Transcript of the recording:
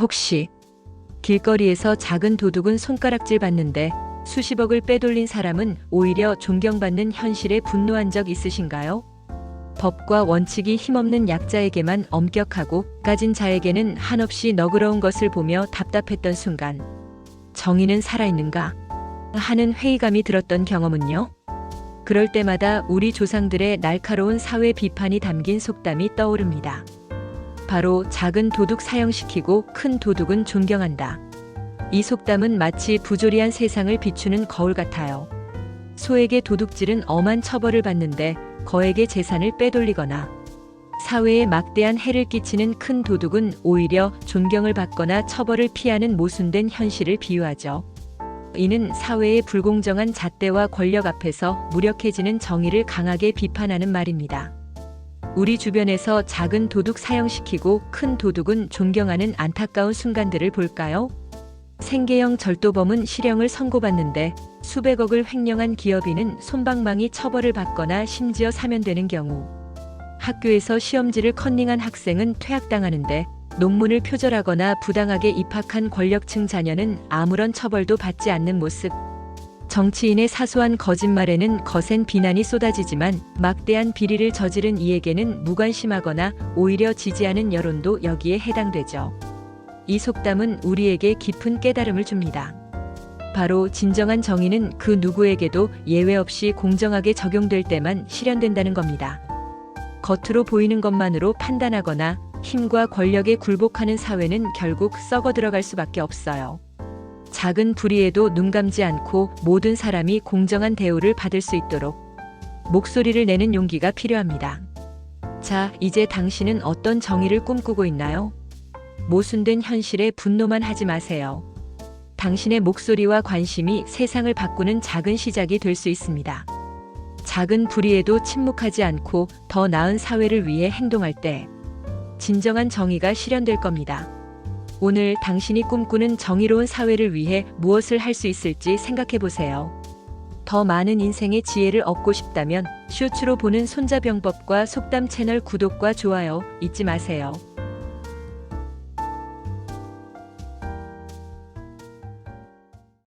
혹시 길거리에서 작은 도둑은 손가락질 받는데 수십억을 빼돌린 사람은 오히려 존경받는 현실에 분노한 적 있으신가요? 법과 원칙이 힘없는 약자에게만 엄격하고 까진 자에게는 한없이 너그러운 것을 보며 답답했던 순간 정의는 살아있는가 하는 회의감이 들었던 경험은요? 그럴 때마다 우리 조상들의 날카로운 사회 비판이 담긴 속담이 떠오릅니다. 바로 작은 도둑 사형시키고 큰 도둑은 존경한다. 이 속담은 마치 부조리한 세상을 비추는 거울 같아요. 소에게 도둑질은 엄한 처벌을 받는데 거에게 재산을 빼돌리거나 사회에 막대한 해를 끼치는 큰 도둑은 오히려 존경을 받거나 처벌을 피하는 모순된 현실을 비유하죠. 이는 사회의 불공정한 잣대와 권력 앞에서 무력해지는 정의를 강하게 비판하는 말입니다. 우리 주변에서 작은 도둑 사형시키고 큰 도둑은 존경하는 안타까운 순간들을 볼까요? 생계형 절도범은 실형을 선고받는데 수백억을 횡령한 기업인은 손방망이 처벌을 받거나 심지어 사면되는 경우 학교에서 시험지를 컨닝한 학생은 퇴학당하는데 논문을 표절하거나 부당하게 입학한 권력층 자녀는 아무런 처벌도 받지 않는 모습. 정치인의 사소한 거짓말에는 거센 비난이 쏟아지지만 막대한 비리를 저지른 이에게는 무관심하거나 오히려 지지하는 여론도 여기에 해당되죠. 이 속담은 우리에게 깊은 깨달음을 줍니다. 바로 진정한 정의는 그 누구에게도 예외 없이 공정하게 적용될 때만 실현된다는 겁니다. 겉으로 보이는 것만으로 판단하거나 힘과 권력에 굴복하는 사회는 결국 썩어 들어갈 수밖에 없어요. 작은 불의에도 눈 감지 않고 모든 사람이 공정한 대우를 받을 수 있도록 목소리를 내는 용기가 필요합니다. 자, 이제 당신은 어떤 정의를 꿈꾸고 있나요? 모순된 현실에 분노만 하지 마세요. 당신의 목소리와 관심이 세상을 바꾸는 작은 시작이 될 수 있습니다. 작은 불의에도 침묵하지 않고 더 나은 사회를 위해 행동할 때 진정한 정의가 실현될 겁니다. 오늘 당신이 꿈꾸는 정의로운 사회를 위해 무엇을 할 수 있을지 생각해 보세요. 더 많은 인생의 지혜를 얻고 싶다면 쇼츠로 보는 손자병법과 속담 채널 구독과 좋아요 잊지 마세요.